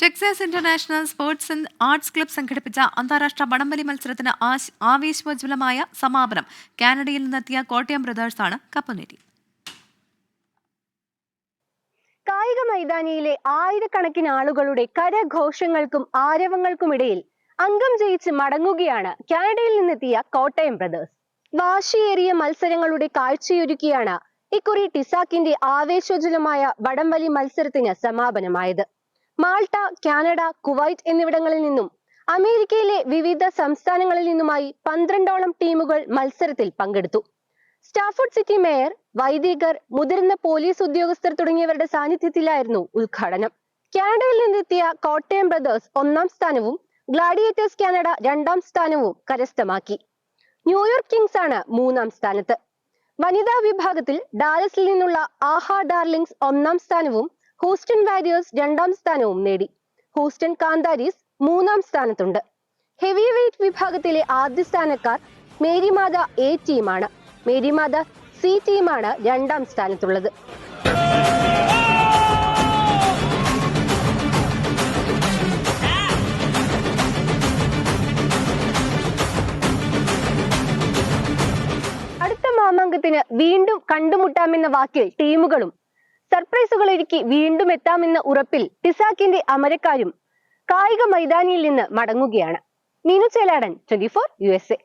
Texas international sports and arts club സംഘടിപ്പിച്ച അന്താരാഷ്ട്ര വടംവലി മത്സരത്തിന് ആവേശോജ്വലമായ സമാപനം കാനഡയിൽ നിന്നെത്തിയ കോട്ടയം ബ്രദേഴ്സാണ് കപ്പ് നേടി. കായിക മൈതാനിയിലെ ആയിരക്കണക്കിന് ആളുകളുടെ കരഘോഷങ്ങൾക്കും ആരവങ്ങൾക്കുമിടയിൽ അംഗം ജയിച്ച് മടങ്ങുകയാണ് കാനഡയിൽ നിന്നെത്തിയ കോട്ടയം ബ്രദേഴ്സ്. വാശിയേറിയ മത്സരങ്ങളുടെ കാഴ്ചയൊരുക്കിയാണ് ഇക്കുറി ടിസാക്കിന്റെ ആവേശോജ്വലമായ വടംവലി മത്സരത്തിന് സമാപനമായത്. മാൾട്ട കാനഡ കുവൈറ്റ് എന്നിവിടങ്ങളിൽ നിന്നും അമേരിക്കയിലെ വിവിധ സംസ്ഥാനങ്ങളിൽ നിന്നുമായി പന്ത്രണ്ടോളം ടീമുകൾ മത്സരത്തിൽ പങ്കെടുത്തു. സ്റ്റാഫോർഡ് സിറ്റി മേയർ വൈദികർ മുതിർന്ന പോലീസ് ഉദ്യോഗസ്ഥർ തുടങ്ങിയവരുടെ സാന്നിധ്യത്തിലായിരുന്നു ഉദ്ഘാടനം. കാനഡയിൽ നിന്നെത്തിയ കോട്ടയം ബ്രദേഴ്സ് ഒന്നാം സ്ഥാനവും ഗ്ലാഡിയേറ്റേഴ്സ് കാനഡ രണ്ടാം സ്ഥാനവും കരസ്ഥമാക്കി. ന്യൂയോർക്ക് കിങ്സ് ആണ് മൂന്നാം സ്ഥാനത്ത്. വനിതാ വിഭാഗത്തിൽ ഡാലസിൽ നിന്നുള്ള ആഹാ ഡാർലിങ്സ് ഒന്നാം സ്ഥാനവും ഹൂസ്റ്റൺ വാരിയേഴ്സ് രണ്ടാം സ്ഥാനവും നേടി. ഹൂസ്റ്റൺ കാന്താരിസ് മൂന്നാം സ്ഥാനത്തുണ്ട്. ഹെവി വെയ്റ്റ് വിഭാഗത്തിലെ ആദ്യ സ്ഥാനക്കാർ മേരിമാത എ ടീമാണ് മേരിമാത സി ടീമാണ് രണ്ടാം സ്ഥാനത്തുള്ളത്. അടുത്ത മാമാങ്കത്തിന് വീണ്ടും കണ്ടുമുട്ടാമെന്ന വാക്കിൽ ടീമുകളും സർപ്രൈസുകൾ ഒരുക്കി വീണ്ടും എത്താമെന്ന ഉറപ്പിൽ ടിസാക്കിന്റെ അമരക്കാരും കായിക മൈതാനിയിൽ നിന്ന് മടങ്ങുകയാണ്. Meenu Cheladan twenty four U S A